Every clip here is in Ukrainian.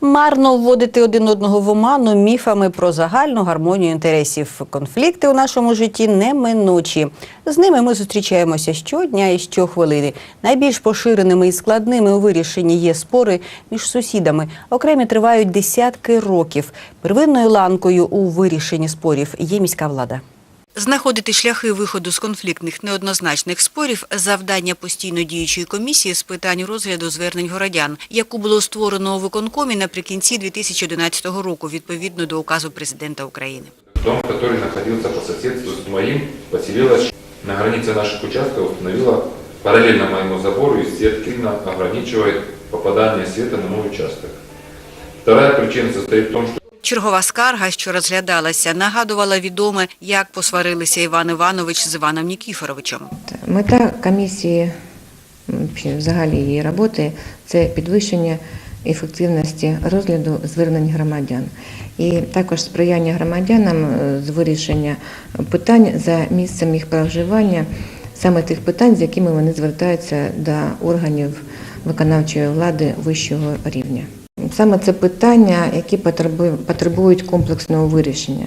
Марно вводити один одного в оману міфами про загальну гармонію інтересів. Конфлікти у нашому житті неминучі. З ними ми зустрічаємося щодня і щохвилини. Найбільш поширеними і складними у вирішенні є спори між сусідами. Окремі тривають десятки років. Первинною ланкою у вирішенні спорів є міська влада. Знаходити шляхи виходу з конфліктних неоднозначних спорів – завдання постійно діючої комісії з питань розгляду звернень городян, яку було створено у виконкомі наприкінці 2011 року відповідно до указу президента України. Дом, который находился по соседству с моим, поселилась на границе наших участков, установила параллельно моему забору и сетки ограничивает попадание света на мой участок. Вторая причина состоит в том, что Чергова скарга, що розглядалася, нагадувала відоме, як посварилися Іван Іванович з Іваном Нікіфоровичем. Мета комісії взагалі її роботи це підвищення ефективності розгляду звернень громадян і також сприяння громадянам е, з вирішення питань за місцем їх проживання, саме тих питань, з якими вони звертаються до органів виконавчої влади вищого рівня. Саме це питання, які потребують комплексного вирішення,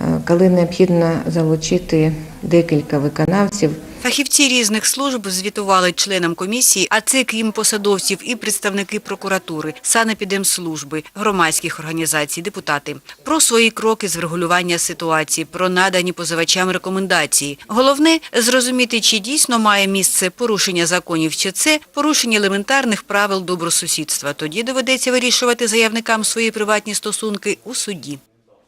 Е, коли необхідно залучити декілька виконавців. Фахівці різних служб звітували членам комісії, а це крім посадовців і представники прокуратури, санепідемслужби, громадських організацій, депутати про свої кроки з врегулювання ситуації, про надані позивачам рекомендації. Головне зрозуміти, чи дійсно має місце порушення законів, чи це порушення елементарних правил добросусідства. Тоді доведеться вирішувати заявникам свої приватні стосунки у суді.